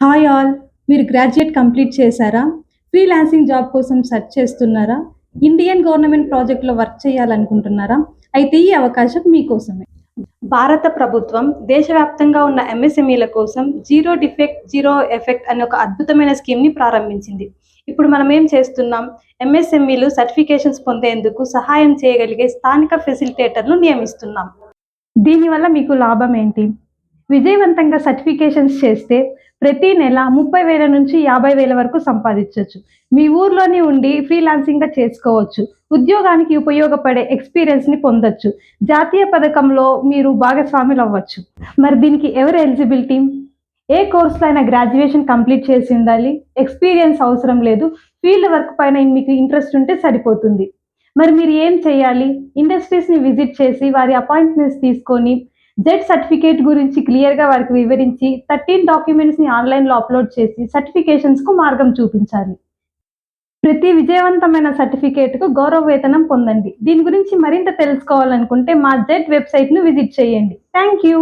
Hi all మీరు graduate complete చేశారా? Freelancing job కోసం సెర్చ్ చేస్తున్నారా? ఇండియన్ గవర్నమెంట్ ప్రాజెక్ట్లో వర్క్ చేయాలనుకుంటున్నారా? అయితే ఈ అవకాశం మీకోసమే. భారత ప్రభుత్వం దేశవ్యాప్తంగా ఉన్న ఎంఎస్ఎంఈల కోసం జీరో డిఫెక్ట్ జీరో ఎఫెక్ట్ అనే ఒక అద్భుతమైన స్కీమ్ని ప్రారంభించింది. ఇప్పుడు మనం ఏం చేస్తున్నాం? ఎంఎస్ఎంఈలు సర్టిఫికేషన్స్ పొందేందుకు సహాయం చేయగలిగే స్థానిక ఫెసిలిటేటర్ను నియమిస్తున్నాం. దీనివల్ల మీకు లాభం ఏంటి? విజయవంతంగా సర్టిఫికేషన్స్ చేస్తే ప్రతి నెల ముప్పై వేల నుంచి యాభై వేల వరకు సంపాదించవచ్చు మీ ఊర్లోనే ఉండి ఫ్రీలాన్సింగ్గా చేసుకోవచ్చు. ఉద్యోగానికి ఉపయోగపడే ఎక్స్పీరియన్స్ని పొందొచ్చు. జాతీయ పథకంలో మీరు భాగస్వాములు అవ్వచ్చు. మరి దీనికి ఎవరు ఎలిజిబిలిటీ ఏ కోర్సులో అయినా గ్రాడ్యుయేషన్ కంప్లీట్ చేసి ఉండాలి. ఎక్స్పీరియన్స్ అవసరం లేదు. ఫీల్డ్ వర్క్ పైన మీకు ఇంట్రెస్ట్ ఉంటే సరిపోతుంది. మరి మీరు ఏం చేయాలి? ఇండస్ట్రీస్ని విజిట్ చేసి వారి అపాయింట్మెంట్స్ తీసుకొని జెడ్ సర్టిఫికేట్ గురించి క్లియర్గా వారికి వివరించి థర్టీన్ డాక్యుమెంట్స్ని ఆన్లైన్లో అప్లోడ్ చేసి సర్టిఫికేషన్స్కు మార్గం చూపించాలి. ప్రతి విజయవంతమైన సర్టిఫికేట్కు గౌరవ వేతనం పొందండి. దీని గురించి మరింత తెలుసుకోవాలనుకుంటే మా జెడ్ వెబ్సైట్ను విజిట్ చేయండి. Thank you